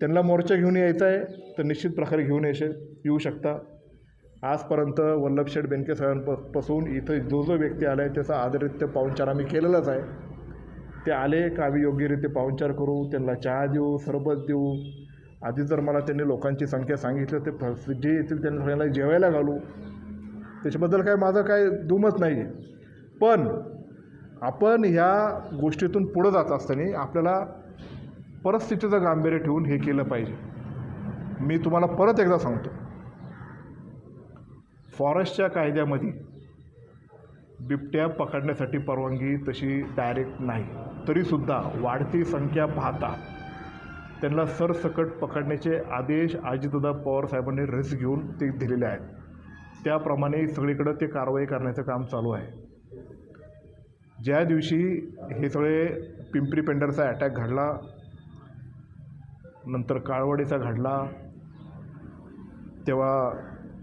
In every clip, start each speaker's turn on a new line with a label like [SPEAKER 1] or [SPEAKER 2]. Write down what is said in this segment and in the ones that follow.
[SPEAKER 1] त्यांना मोर्चा घेऊन यायचा आहे तर निश्चित प्रकारे घेऊन येशे येऊ शकता. आजपर्यंत वल्लभशेठ बेनके साहेबांपासून इथं जो जो व्यक्ती आला आहे त्याचा आदररित्य पाहुणचार आम्ही केलेलाच आहे. ते आले का आम्ही योग्यरीत्या पाहुणचार करू त्यांना चहा देऊ सरबत देऊ. आधी जर मला त्यांनी लोकांची संख्या सांगितलं ते जे येतील त्यांना सगळ्यांना जेवायला घालू. त्याच्याबद्दल काय माझं काय दुमत नाही आहे पण आपण ह्या गोष्टीतून पुढं जात असताना आपल्याला परिस्थितीचं गांभीर्य ठेवून हे केलं पाहिजे. मी तुम्हाला परत एकदा सांगतो. फॉरेस्टच्या कायद्यामध्ये बिबट्या पकडण्यासाठी परवानगी तशी डायरेक्ट नाही. तरीसुद्धा वाढती संख्या पाहता त्यांना सरसकट पकडण्याचे आदेश अजितदादा पवार साहेबांनी रिस्क घेऊन ते दिलेले आहेत. त्याप्रमाणे सगळीकडं ते कारवाई करण्याचं काम चालू आहे. ज्या दिवशी हे सगळे पिंपरी पेंडरचा अटॅक घडला नंतर काळवडीचा घडला. तेव्हा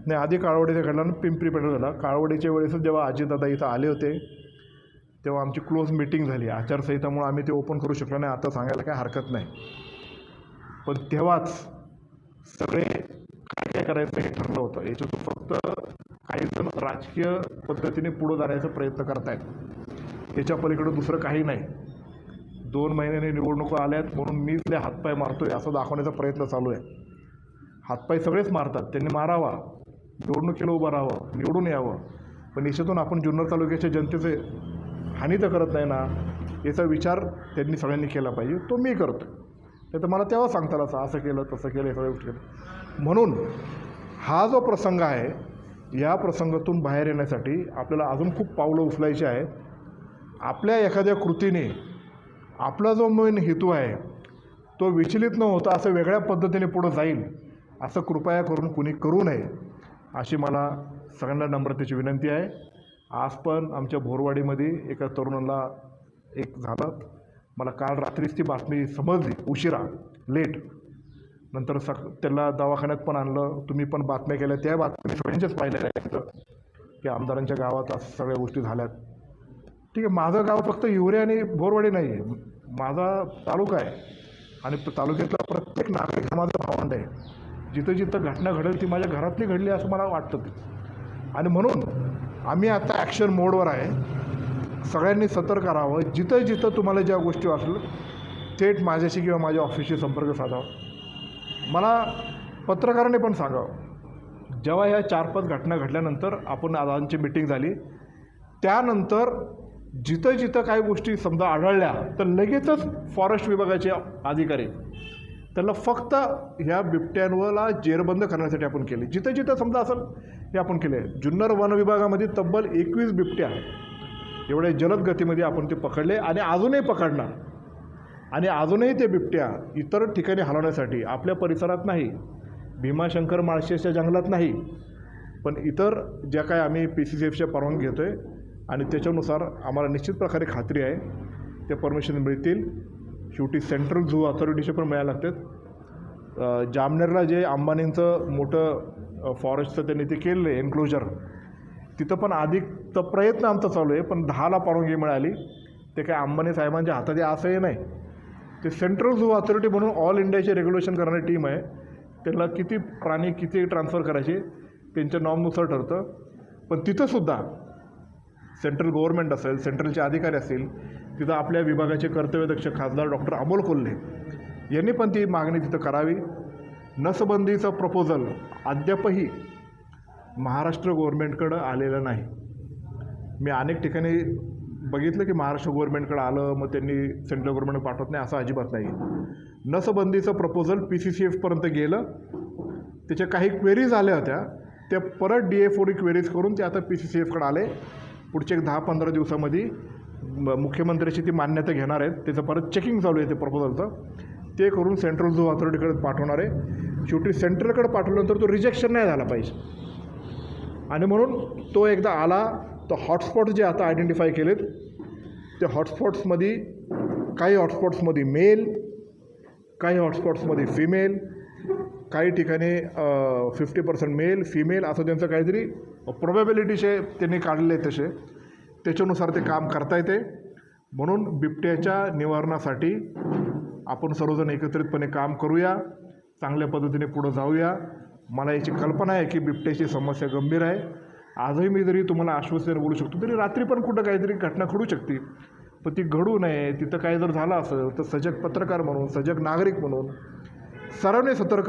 [SPEAKER 1] नाही आधी काळवडीचा घडला आणि पिंपरी पेठा झाला. काळवडीच्या वेळेसच जेव्हा आजीदादा इथं आले होते तेव्हा आमची क्लोज मिटिंग झाली. आचारसंहितामुळे आम्ही ते ओपन करू शकलो नाही. आता सांगायला काय हरकत नाही. पण तेव्हाच सगळे काय काय करायचं हे ठरलं होतं. याच्यातून फक्त काही जण राजकीय पद्धतीने पुढं जाण्याचा प्रयत्न करतायत. याच्या पलीकडं दुसरं काही नाही. दोन महिन्याने निवडणुका आल्यात म्हणून मीच ते हातपाय मारतोय असं दाखवण्याचा प्रयत्न चालू आहे. हातपाय सगळेच मारतात त्यांनी मारावा निवडणुकीला उभं राहावं निवडून यावं. पण याच्यातून आपण जुन्नर तालुक्याच्या जनतेचे हानी तर करत नाही ना याचा विचार त्यांनी सगळ्यांनी केला पाहिजे तो मी करतो नाही तर मला तेव्हा सांगताल असं असं केलं तसं केलं सगळ्या गोष्टी केलं म्हणून हा जो प्रसंग आहे या प्रसंगातून बाहेर येण्यासाठी आपल्याला अजून खूप पावलं उचलायची आहेत. आपल्या एखाद्या कृतीने आपला जो मेन हेतू आहे तो विचलित न होता असं वेगळ्या पद्धतीने पुढं जाईल असं कृपया करून कुणी करू नये अशी मला सगळ्यांना नम्रतेची विनंती आहे. आज पण आमच्या भोरवाडीमध्ये एका तरुणाला एक झालं. मला काल रात्रीच ती बातमी समजली. उशिरा लेट. नंतर सक त्याला दवाखान्यात पण आणलं. तुम्ही पण बातम्या केल्या. त्या बातम्या सगळ्यांच्याच पाहिलेल्या आहेत की आमदारांच्या गावात असं सगळ्या गोष्टी झाल्यात. ठीक आहे माझं गाव फक्त युवरे आणि बोरवडे नाही आहे. माझा तालुका आहे. आणि तालुक्यातला प्रत्येक नागरिक हा माझा भावंड आहे. जिथं जिथं घटना घडेल ती माझ्या घरातली घडली असं मला वाटतं आणि म्हणून आम्ही आता ॲक्शन मोडवर आहे. सगळ्यांनी सतर्क राहावं. जिथं जिथं तुम्हाला ज्या गोष्टी वाटलं थेट माझ्याशी किंवा माझ्या ऑफिसशी संपर्क साधावा. मला पत्रकाराने पण सांगावं. जेव्हा ह्या चार पाच घटना घडल्यानंतर आपण आदांची मिटिंग झाली त्यानंतर जिथं जिथं काही गोष्टी समजा आढळल्या तर लगेचच फॉरेस्ट विभागाचे अधिकारी त्याला फक्त ह्या बिबट्यांवरला जेरबंद करण्यासाठी आपण केले. जिथं जिथं समजा असेल हे आपण केले. जुन्नर वन विभागामध्ये तब्बल एकवीस बिबट्या एवढ्या जलद गतीमध्ये आपण ते पकडले आणि अजूनही पकडणार. आणि अजूनही ते बिबट्या इतर ठिकाणी हलवण्यासाठी आपल्या परिसरात नाही भीमाशंकर माळशेच्या जंगलात नाही. पण इतर ज्या काय आम्ही पी सी सी एफच्या परवानगी घेतो आहे आणि त्याच्यानुसार आम्हाला निश्चित प्रकारे खात्री आहे ते परमिशन मिळतील. शेवटी सेंट्रल झू अथॉरिटीचे पण मिळायला लागतात. जामनेरला जे अंबानींचं मोठं फॉरेस्टचं त्यांनी ते केलेलं आहे एन्क्लोजर तिथं पण अधिकचा प्रयत्न आमचा चालू आहे पण दहाला परवानगी मिळाली. ते काय अंबानी साहेबांच्या हातात आहे असंही नाही. ते सेंट्रल झू अथॉरिटी म्हणून ऑल इंडियाचे रेग्युलेशन करणारी टीम आहे. त्यांना किती प्राणी किती ट्रान्सफर करायचे त्यांच्या नॉर्मनुसार ठरतं. पण तिथंसुद्धा सेंट्रल गव्हर्नमेंट असेल सेंट्रलचे अधिकारी असतील तिथं आपल्या विभागाचे कर्तव्यदक्ष खासदार डॉक्टर अमोल कोल्हे यांनी पण ती मागणी तिथं करावी. नसबंदीचं प्रपोजल अद्यापही महाराष्ट्र गव्हर्नमेंटकडं आलेलं नाही. मी अनेक ठिकाणी बघितलं की महाराष्ट्र गव्हर्नमेंटकडं आलं मग त्यांनी सेंट्रल गव्हर्नमेंट पाठवत नाही असं अजिबात नाही नसबंदीचं प्रपोजल पी सी सी एफपर्यंत गेलं. त्याच्या काही क्वेरीज आल्या होत्या. त्या परत डी एफ ओडी क्वेरीज करून ते आता पी सी सी एफकडे आले. पुढचे एक दहा पंधरा दिवसामध्ये म- मुख्यमंत्र्याची ती मान्यता घेणार आहेत. त्याचं परत चेकिंग चालू आहे ते प्रपोजलचं ते करून सेंट्रल झू अथॉरिटीकडे पाठवणार आहे शेवटी सेंट्रलकडे पाठवल्यानंतर तो रिजेक्शन नाही झाला पाहिजे. आणि म्हणून तो एकदा आला तर हॉटस्पॉट जे आता आयडेंटिफाय केलेत ते हॉटस्पॉट्समध्ये काही हॉटस्पॉट्समध्ये मेल काही हॉटस्पॉट्समध्ये फिमेल काही ठिकाणी फिफ्टी पर्सेंट मेल फिमेल असं त्यांचं काहीतरी प्रोबॅबिलिटीचे त्यांनी काढले तसे. त्याच्यानुसार ते काम करता येते म्हणून बिबट्याच्या निवारणासाठी आपण सर्वजण एकत्रितपणे काम करूया. चांगल्या पद्धतीने पुढं जाऊया. मला याची कल्पना आहे की बिबट्याची समस्या गंभीर आहे. आजही मी जरी तुम्हाला आश्वासन बोलू शकतो तरी रात्री पण कुठं काहीतरी घटना घडू शकते. पण ती घडू नये तिथं काही जर झालं असेल तर सजग पत्रकार म्हणून सजग नागरिक म्हणून सर्वांनी सतर्क